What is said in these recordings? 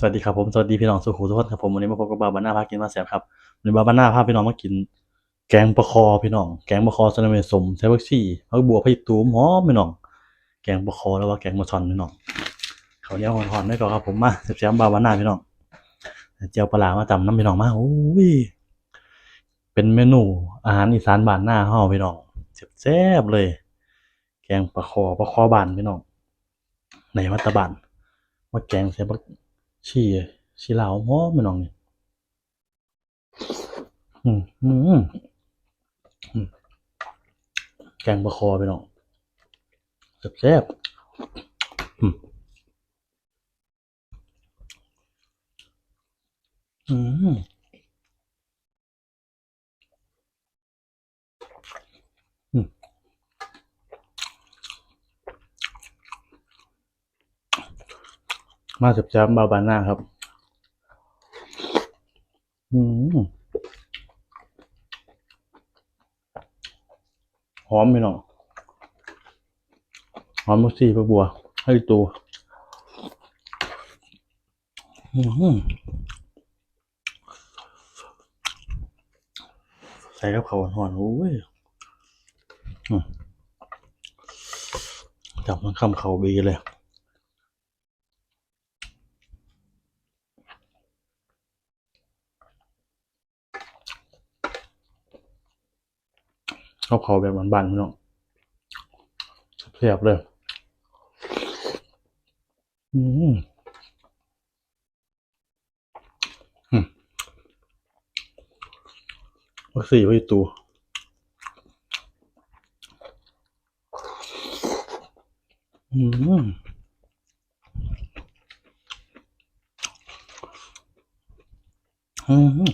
สวัสดีครับผมสวัสดีพี่น้องสุขุทุกคนครับผมวันนี้มาพบกับบาบาน่าพากินมาแสบครับวันนี้บาบาน่าพาพี่น้องมากิน แกงปลาคอพี่น้องแกงปลาคอซาลาเมสมใช้ผักชีผักบัวพริกตูมหอมพี่น้อง แกงปลาคอแล้วว่าแกงมะชอนพี่น้องเขาเนียวหอนๆได้ก่อนครับผมมาแซ่บๆบาบาน่าพี่น้องเจียวปลาร้ามาตำน้ำพี่น้องมาโอ้ยเป็นเมนูอาหารอีสานบ้านหน้าเฮาพี่น้องแซ่บเลย แกงปลาคอปลาคอบานพี่น้องในมัตตบานว่าแกงใส่บัก ชีชีลาวหอมไม่น้องนี่อืมอืมอืมแกงบะคอไปน้องแซ่บๆอืมอืม มาแซ่บๆบาบาน่าครับ อืมหอมไปหน่อยหอมมุกซี่ปลาบัว ให้ตัว อืมใส่กับเขาวหอนๆโอ้ยจับมันคำเขาบีเลย เขาเขาแบบบานๆพี่น้องเสียบเลยอืมอืมวัคซีนไว้ตัวอืมอืม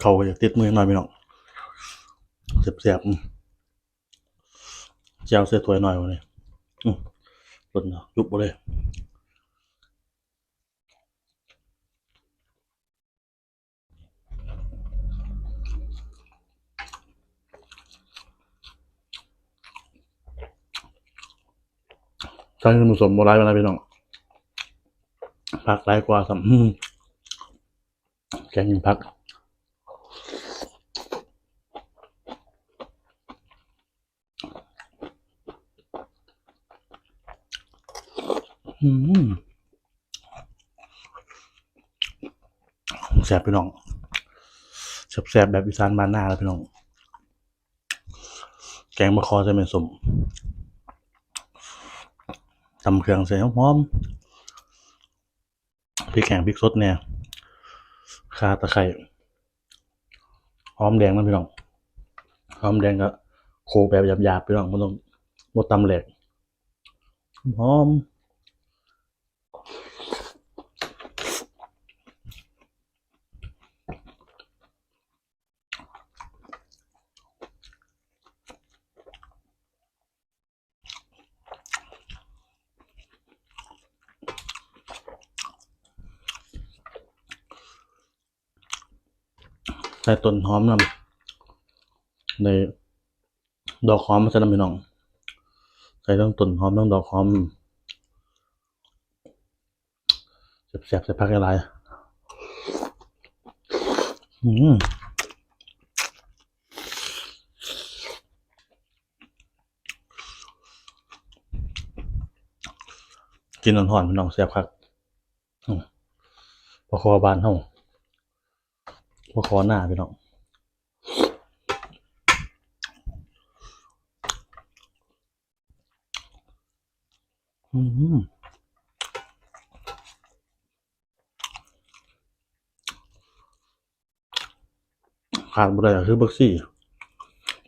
เขาอยากติดมือหน่อยพี่น้อง เสียบๆอืมเจ้าเสียถวยหน่อยวันนี้อืมหล่นยุบไปเลยใช้สมุนสมโบราณมาแล้วพี่น้องผักหลายกว่าสัมอืมแกงยิงผัก แซ่บพี่น้องแซ่บๆแบบอีสานบ้านหน้าแล้วพี่น้อง แกงมะคอจะเป็นสมตำเครื่องใส่หอมพริกแข็งพริกสดเนี่ยข่าตะไคร้หอมแดงนะพี่น้องหอมแดงก็โขลกแบบหยาบๆพี่น้องมันต้องบดตำแหลกหอม ใส่ต้นหอมนำในดอกหอมมาใส่น้ำพี่น้อง ใส่ทั้งต้นหอมทั้งดอกหอมแซ่บๆใส่ผักอะไรอืมกินหอนๆพี่น้องแซ่บครับอืมปลาคอบานเฮา ปลาคอหน้าพี่น้องอืมขาดบ่ได้คือบักซี่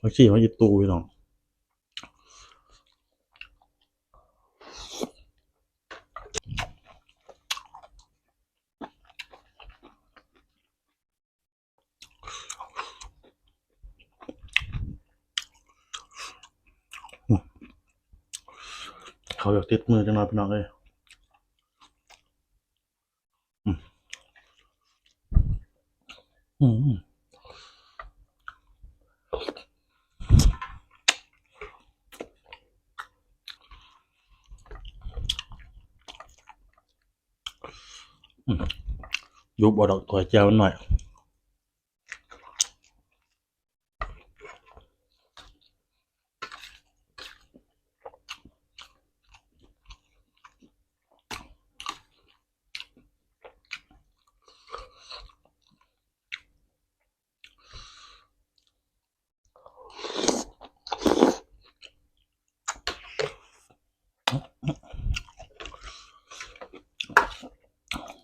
บักซี่มันอีตูพี่น้อง เขาอยากติดมือจังหน่อยพี่น้องเลยอืมยุบเอดอกถั่วเจียวหน่อย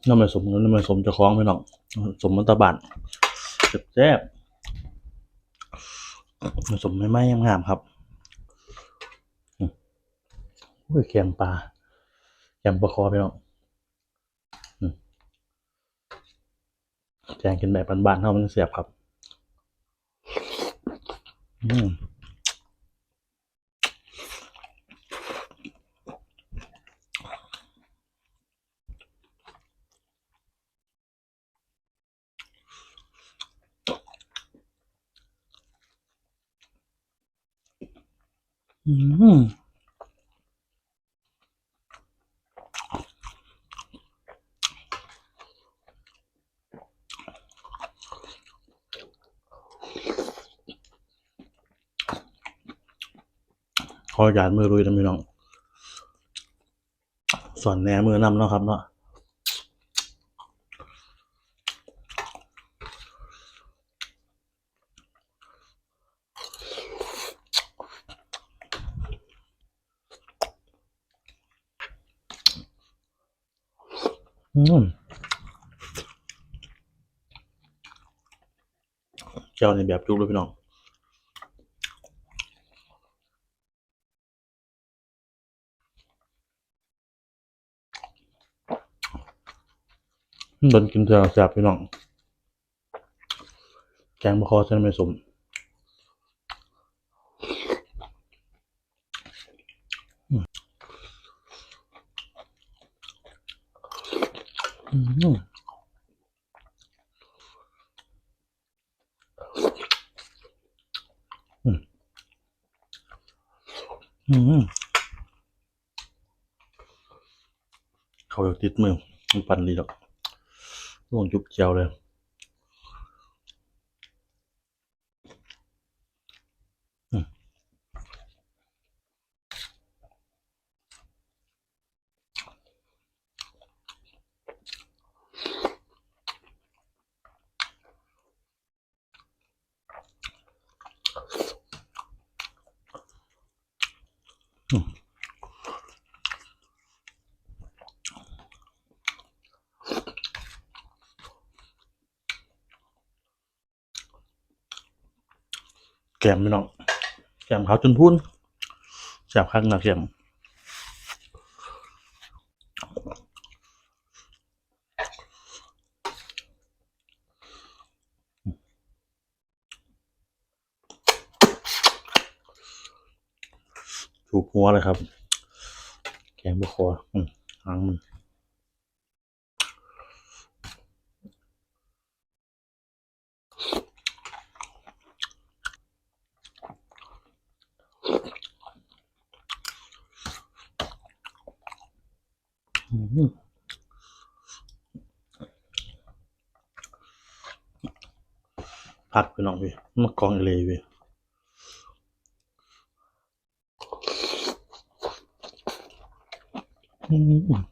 น้ำมันสมน้ำมันสมจะคล้องพี่น้องสมมันตะบานแซ่บๆมันสมไม่ไหม้งามครับอืมโอ้ยแกงปลาแกงปลาคอพี่น้องแกงกินแบบบานๆเท่ามันเสียบครับ อืม อืมขอยาดมือรุยนะพี่น้อง สอนแหนมือนำเนาะครับเนาะ เจ้าในแบบจุกเลยพี่น้องโดนกินเถอะแซ่บพี่น้องแกงบะคอเส้นไม่สม อืมอืมอืมอืม เขาอยากติดมือมันปั่นดีหรอกลงจุบเจียวเลย แกมพี่น้องแกมขาจนพูนแซ่บคักนะแกมถูกหัวเลยครับ แกงบะคออืมหางมัน อืม ผักพี่น้องพี่มากองเลยพี่อืม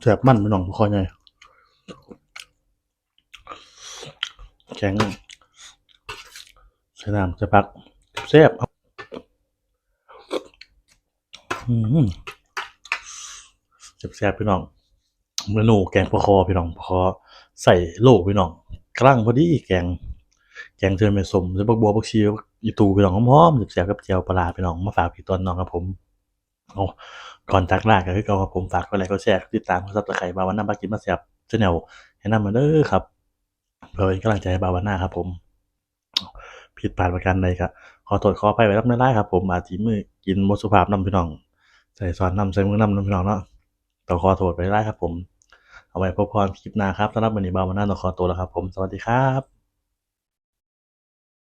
แซ่บมันพี่น้องคอยไงแข็งใส่น้ำใส่ผักแซ่บครับอืมแซ่บๆพี่น้องเมนูแกงปลาคอพี่น้องปลาคอใส่โลกพี่น้องกลั่งพอดีแกง แกงเทือนเป็นสมใส่บักบัวบักชีอีตูพี่น้องหอมๆแซ่บๆกับเจียวปลาร้าพี่น้องมาฝากพี่ต้นน้องครับผมเอา ก่อนจากลาก็คือเก่าครับผมฝากกดไลค์กดแชร์ติดตามกด Subscribe บาวันนาบากินมาแซ่บ Channel แนนำมาเด้อครับเพื่อเป็นกำลังใจให้บาวันนาครับ ผม ผิดพลาดประการใดก็ขอโทษขออภัยไว้รับไม่ได้ครับ ผมอาจสิมือกินบ่สุภาพนํพี่น้อง ใส่ซอสนํใส่มือนํพี่น้องเนาะต้องขอโทษไปได้ครับ ผม เอาไว้พบกันคลิปหน้าครับสำหรับวันนี้บาวันนาต้องขอตัวแล้วครับ ผมสวัสดีครับ